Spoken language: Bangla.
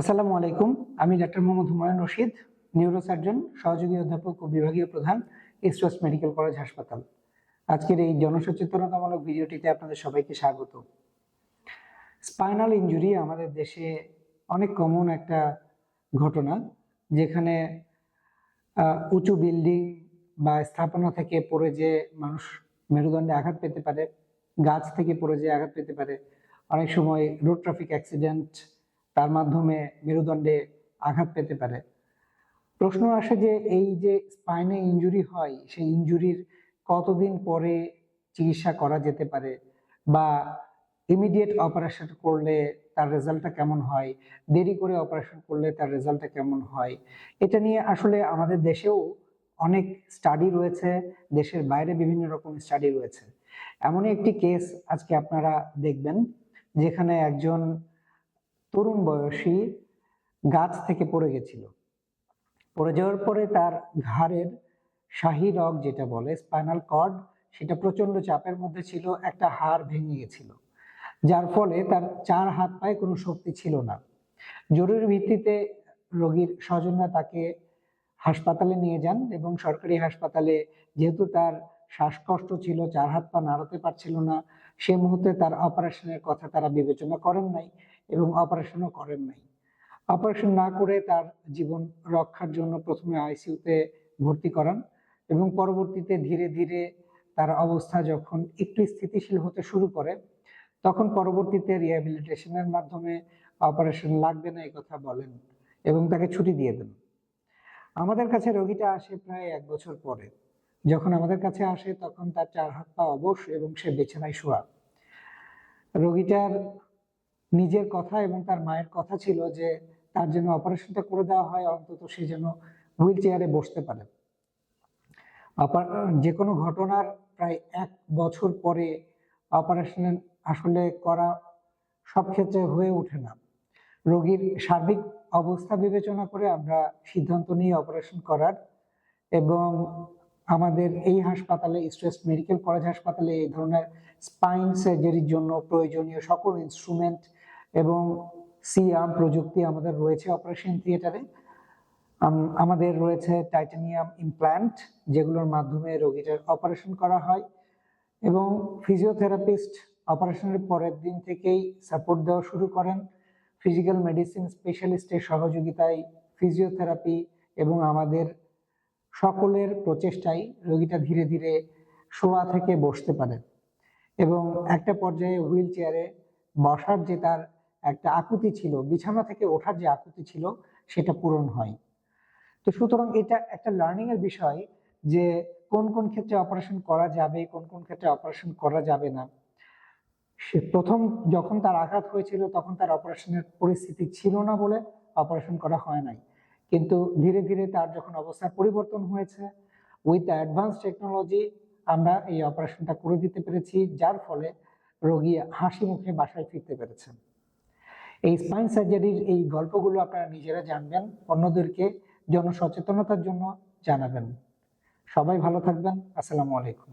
আসসালামু আলাইকুম। আমি ডাক্তার মোহাম্মদ হুমায়ুন রশিদ নিউরোসার্জন সহযোগী অধ্যাপক ও বিভাগীয় প্রধান ইস্ট্রাস মেডিকেল কলেজ হাসপাতাল আজকের এই জনসচেতনতামূলক ভিডিওটিতে আপনাদের সবাইকে স্বাগত। স্পাইনাল ইনজুরি আমাদের দেশে অনেক কমন একটা ঘটনা, যেখানে উঁচু বিল্ডিং বা স্থাপনা থেকে পড়ে যে মানুষ মেরুদণ্ডে আঘাত পেতে পারে, গাছ থেকে পড়ে যে আঘাত পেতে পারে, অনেক সময় রোড ট্রাফিক অ্যাক্সিডেন্ট তার মাধ্যমে মেরুদণ্ডে আঘাত পেতে পারে। প্রশ্ন আসে যে এই যে স্পাইনে ইনজুরি হয়, সেই ইনজুরির কতদিন পরে চিকিৎসা করা যেতে পারে বা ইমিডিয়েট অপারেশন করলে তার রেজাল্টটা কেমন হয়, দেরি করে অপারেশন করলে তার রেজাল্টটা কেমন হয়, এটা নিয়ে আসলে আমাদের দেশেও অনেক স্টাডি রয়েছে, দেশের বাইরে বিভিন্ন রকম স্টাডি রয়েছে। এমনই একটি কেস আজকে আপনারা দেখবেন, যেখানে একজন তরুণ বয়সী গাছ থেকে পড়ে গেছিল। পড়ে যাওয়ার পরে তার ঘাড়ের শাহী রগ যেটা বলে, স্পাইনাল কর্ড, সেটা প্রচণ্ড চাপের মধ্যে ছিল, একটা হাড় ভেঙে গেছিল। যার ফলে তার চার হাত পায়ে কোনো শক্তি ছিল না। জরুরি ভিত্তিতে রোগীর স্বজনরা তাকে হাসপাতালে নিয়ে যান এবং সরকারি হাসপাতালে যেহেতু তার শ্বাসকষ্ট ছিল, চার হাত পা নাড়াতে পারছিল না সে মুহূর্তে তার অপারেশনের কথা তারা বিবেচনা করেন নাই এবং অপারেশনও করেন নাই। অপারেশন না করে তার জীবন রক্ষার জন্য প্রথমে আইসিইউতে ভর্তি করান এবং পরবর্তীতে ধীরে ধীরে তার অবস্থা যখন একটু স্থিতিশীল হতে শুরু করে, তখন পরবর্তীতে রিহ্যাবিলিটেশনের মাধ্যমে অপারেশন লাগবে না এই কথা বলেন এবং তাকে ছুটি দিয়ে দেন। আমাদের কাছে রোগীটা আসে প্রায় এক বছর পরে। যখন আমাদের কাছে আসে, তখন তার চার হাত পা অবশ এবং সে বিছানায় শোয়া। রোগীটার নিজের কথা এবং তার মায়ের কথা ছিল যে, তার জন্য অপারেশনটা করে দেওয়া হয়, অন্তত সে যেন হুইল চেয়ারে বসতে পারে। যে কোনো ঘটনার প্রায় এক বছর পরে অপারেশন আসলে করা সব ক্ষেত্রে হয়ে ওঠে না। রোগীর সার্বিক অবস্থা বিবেচনা করে আমরা সিদ্ধান্ত নিই অপারেশন করার এবং আমাদের এই হাসপাতালে, স্ট্রেস মেডিকেল কলেজ হাসপাতালে এই ধরনের স্পাইন সার্জারির জন্য প্রয়োজনীয় সকল ইনস্ট্রুমেন্ট এবং সিআম প্রযুক্তি আমাদের রয়েছে অপারেশন থিয়েটারে আমাদের রয়েছে টাইটানিয়াম ইমপ্ল্যান্ট যেগুলোর মাধ্যমে রোগীটার অপারেশন করা হয় এবং ফিজিওথেরাপিস্ট অপারেশনের পরের দিন থেকেই সাপোর্ট দেওয়া শুরু করেন। ফিজিক্যাল মেডিসিন স্পেশালিস্টের সহযোগিতায় ফিজিওথেরাপি এবং আমাদের সকলের প্রচেষ্টায় রোগীটা ধীরে ধীরে শোয়া থেকে বসতে পারে এবং একটা পর্যায়ে হুইল চেয়ারে বসার যে তার একটা আকুতি ছিল, বিছানা থেকে ওঠার যে আকুতি ছিল, সেটা পূরণ হয়। তো সুতরাং এটা একটা লার্নিং এর বিষয় যে কোন কোন ক্ষেত্রে অপারেশন করা যাবে, কোন কোন ক্ষেত্রে অপারেশন করা যাবে না। সে প্রথম যখন তার আঘাত হয়েছিল, তখন তার অপারেশনের পরিস্থিতি ছিল না বলে অপারেশন করা হয় নাই। কিন্তু ধীরে ধীরে তার যখন অবস্থার পরিবর্তন হয়েছে উইথ অ্যাডভান্স টেকনোলজি আমরা এই অপারেশনটা করে দিতে পেরেছি, যার ফলে রোগী হাসি মুখে বাসায় ফিরতে পেরেছেন। এই স্পাইন সার্জারির এই গল্পগুলো আপনারা নিজেরা জানবেন, অন্যদেরকে জনসচেতনতার জন্য জানাবেন। সবাই ভালো থাকবেন, আসসালামু আলাইকুম।